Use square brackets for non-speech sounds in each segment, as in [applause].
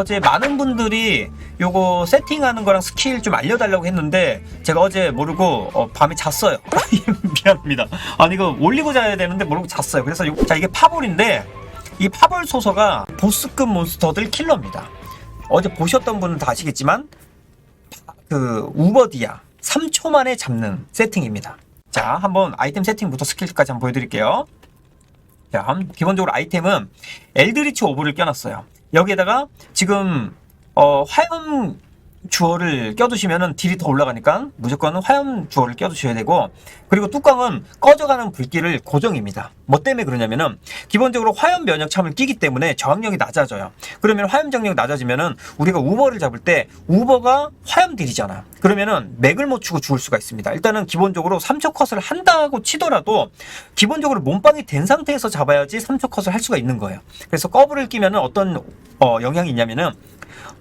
어제 많은 분들이 요거 세팅하는 거랑 스킬 좀 알려달라고 했는데 제가 어제 모르고 어, 밤에 잤어요. [laughs] 미안합니다. 아니 이거 올리고 자야 되는데 모르고 잤어요. 그래서 요, 자 이게 파볼인데 이 파볼 소서가 보스급 몬스터들 킬러입니다. 어제 보셨던 분은 다 아시겠지만 그 우버디아 3초 만에 잡는 세팅입니다. 자, 한번 아이템 세팅부터 스킬까지 한번 보여드릴게요. 자, 한- 기본적으로 아이템은 엘드리치 오브를 껴놨어요. 여기에다가 지금 어, 화염 주어를 껴두시면은 딜이 더 올라가니까 무조건 화염 주어를 껴두셔야 되고 그리고 뚜껑은 꺼져가는 불길을 고정입니다. 뭐 때문에 그러냐면은 기본적으로 화염 면역 참을 끼기 때문에 저항력이 낮아져요. 그러면 화염 정력이 낮아지면은 우리가 우버를 잡을 때 우버가 화염 딜이잖아. 그러면은 맥을 못 추고 죽을 수가 있습니다. 일단은 기본적으로 3초 컷을 한다고 치더라도 기본적으로 몸빵이 된 상태에서 잡아야지 3초 컷을 할 수가 있는 거예요. 그래서 꺼브를 끼면은 어떤 어, 영향이 있냐면은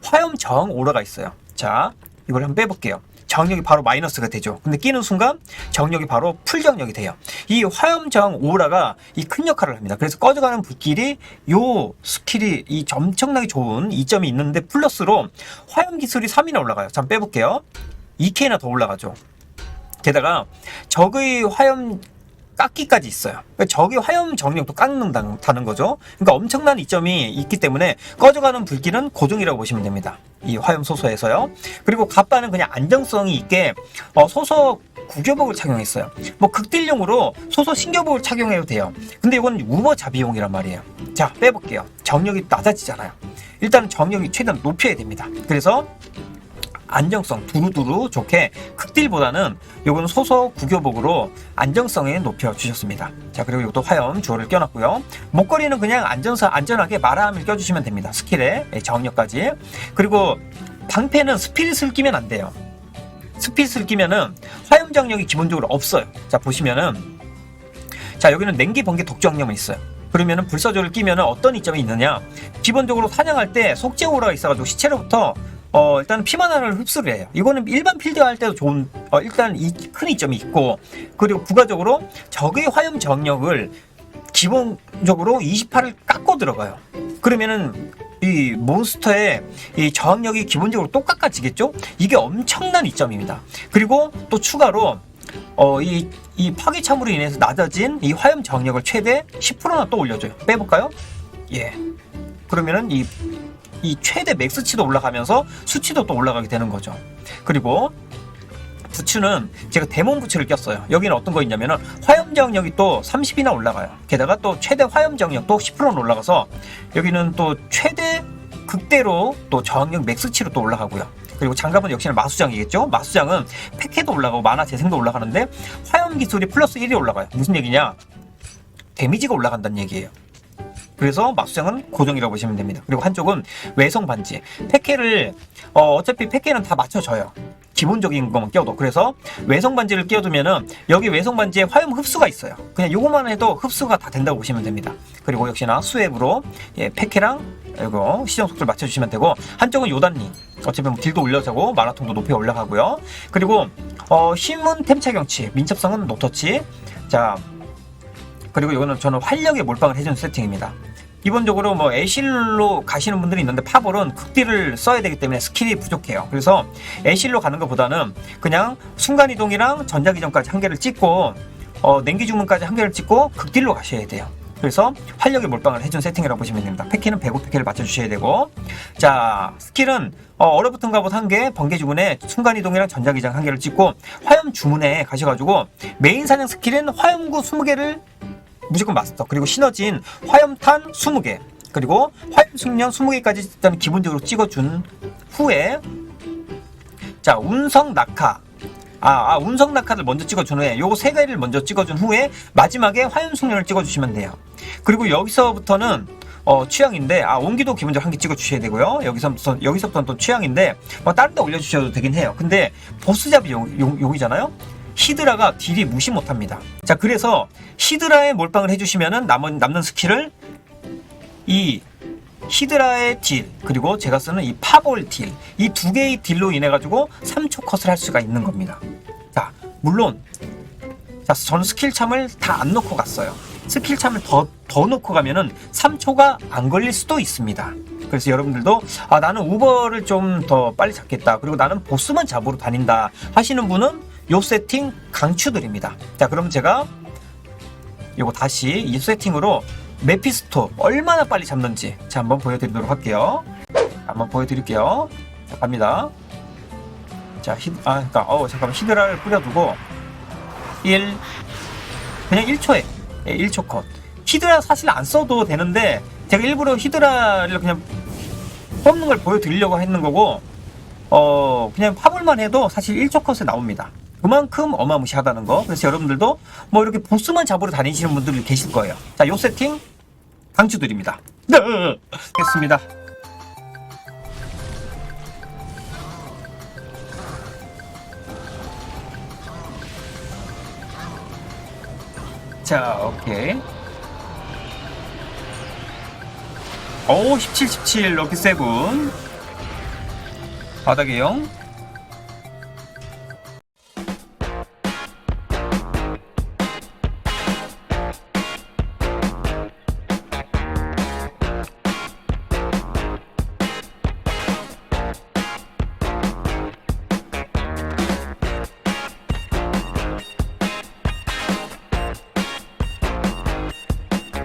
화염 저항 오라가 있어요. 자, 이걸 한번 빼볼게요. 정력이 바로 마이너스가 되죠. 근데 끼는 순간 정력이 바로 풀정력이 돼요. 이 화염 저항 오라가 이 큰 역할을 합니다. 그래서 꺼져가는 불길이 요 스킬이 이 엄청나게 좋은 이점이 있는데 플러스로 화염 기술이 3이나 올라가요. 잠 빼볼게요. 2K나 더 올라가죠. 게다가 적의 화염 깎기까지 있어요. 그러니까 적의 화염 정력도 깎는다는 거죠. 그러니까 엄청난 이점이 있기 때문에 꺼져가는 불길은 고정이라고 보시면 됩니다. 이 화염 소서에서요. 그리고 갑바는 그냥 안정성이 있게 어, 소서 구교복을 착용했어요. 뭐 극딜용으로 소서 신교복을 착용해도 돼요. 근데 이건 우버 자비용이란 말이에요. 자 빼볼게요. 정력이 낮아지잖아요. 일단 정력이 최대한 높여야 됩니다. 그래서 안정성 두루두루 좋게 극딜보다는 요거는 소서 구교복으로 안정성에 높여 주셨습니다. 자 그리고 이것도 화염 주어를 껴놨고요. 목걸이는 그냥 안전사 안전하게 마라함을 껴주시면 됩니다. 스킬에 예, 정력까지. 그리고 방패는 스피릿을 끼면 안 돼요. 스피릿을 끼면은 화염 정력이 기본적으로 없어요. 자 보시면은 자 여기는 냉기 번개 독정력은 있어요. 그러면은 불사조를 끼면은 어떤 이점이 있느냐? 기본적으로 사냥할 때 속죄 오라가 있어가지고 시체로부터 어 일단 피만 하나를 흡수를 해요. 이거는 일반 필드 할 때도 좋은 어 일단 이 큰 이점이 있고 그리고 부가적으로 적의 화염 정력을 기본적으로 28을 깎고 들어가요. 그러면은 이 몬스터의 이 저항력이 기본적으로 또 깎아지겠죠? 이게 엄청난 이점입니다. 그리고 또 추가로 어, 이, 이 파괴참으로 인해서 낮아진 이 화염 저항력을 최대 10%나 또 올려줘요. 빼볼까요? 예. 그러면은 이, 이 최대 맥스치도 올라가면서 수치도 또 올라가게 되는 거죠. 그리고 부츠는 제가 데몬 부츠를 꼈어요. 여기는 어떤 거 있냐면은 화염 저항력이 또 30이나 올라가요. 게다가 또 최대 화염 저항력도 10%는 올라가서 여기는 또 최대 극대로 또 저항력 맥스치로 또 올라가고요. 그리고 장갑은 역시나 마수장이겠죠? 마수장은 패캐도 올라가고 만화 재생도 올라가는데 화염 기술이 플러스 1이 올라가요. 무슨 얘기냐? 데미지가 올라간다는 얘기예요. 그래서 마수장은 고정이라고 보시면 됩니다. 그리고 한쪽은 외성 반지. 패캐를 어, 어차피 패캐는 다 맞춰져요. 기본적인 것만 껴도 그래서 외성 반지를 끼워두면은 여기 외성 반지에 화염 흡수가 있어요. 그냥 요것만 해도 흡수가 다 된다고 보시면 됩니다. 그리고 역시나 수액으로 예, 패캐랑 이거 시정 속도를 맞춰주시면 되고 한쪽은 요단님 어차피 뭐 딜도 올려자고 마라톤도 높이 올라가고요. 그리고 어, 신문 템차 경치 민첩성은 노터치 자 그리고 이거는 저는 활력에 몰빵을 해준 세팅입니다. 기본적으로 뭐 애실로 가시는 분들이 있는데 파볼은 극딜을 써야 되기 때문에 스킬이 부족해요. 그래서 애실로 가는 것보다는 그냥 순간이동이랑 전자기전까지 한 개를 찍고 어, 냉기 주문까지 한 개를 찍고 극딜로 가셔야 돼요. 그래서 활력에 몰빵을 해준 세팅이라고 보시면 됩니다. 패키는 105 패키를 맞춰주셔야 되고 자 스킬은 어, 얼어붙은 갑옷 한 개, 번개 주문에 순간이동이랑 전자기장 한 개를 찍고 화염 주문에 가셔가지고 메인 사냥 스킬은 화염구 20개를 무조건 마스터 그리고 시너지인 화염탄 20개. 그리고 화염 숙련 20개까지 일단 기본적으로 찍어준 후에 자 운성 낙하. 아, 아, 운성 낙하를 먼저 찍어준 후에 요거 세 개를 먼저 찍어준 후에 마지막에 화염 숙련을 찍어주시면 돼요. 그리고 여기서부터는 어, 취향인데 아 온기도 기본적으로 한 개 찍어 주셔야 되고요. 여기서부터 여기서부터는 또 취향인데 뭐 다른 데 올려 주셔도 되긴 해요. 근데 보스잡이 용, 용, 용이잖아요 히드라가 딜이 무시 못합니다. 자, 그래서 히드라에 몰빵을 해주시면은 남은 남는 스킬을 이 히드라의 딜 그리고 제가 쓰는 이 파볼 딜 이 두 개의 딜로 인해 가지고 3초 컷을 할 수가 있는 겁니다. 자, 물론 자, 저는 스킬 참을 다 안 넣고 갔어요. 스킬 참을 더, 더 넣고 가면은 3초가 안 걸릴 수도 있습니다. 그래서 여러분들도 아 나는 우버를 좀 더 빨리 잡겠다. 그리고 나는 보스만 잡으러 다닌다 하시는 분은 요 세팅 강추드립니다. 자 그럼 제가 요거 다시 이 세팅으로 메피스토 얼마나 빨리 잡는지 자 한번 보여드리도록 할게요. 한번 보여드릴게요. 자, 갑니다. 자, 히, 아, 그니까, 어, 잠깐만, 히드라를 뿌려두고, 1, 그냥 1초에, 예, 1초 컷. 히드라 사실 안 써도 되는데, 제가 일부러 히드라를 그냥 뽑는 걸 보여드리려고 했는 거고, 어, 그냥 파볼만 해도 사실 1초 컷에 나옵니다. 그만큼 어마무시하다는 거. 그래서 여러분들도 뭐 이렇게 보스만 잡으러 다니시는 분들이 계실 거예요. 자, 요 세팅 강추드립니다. 네, 됐습니다. 자, 오케이. 오, 17, 17, 럭키 세븐. 바닥에 0.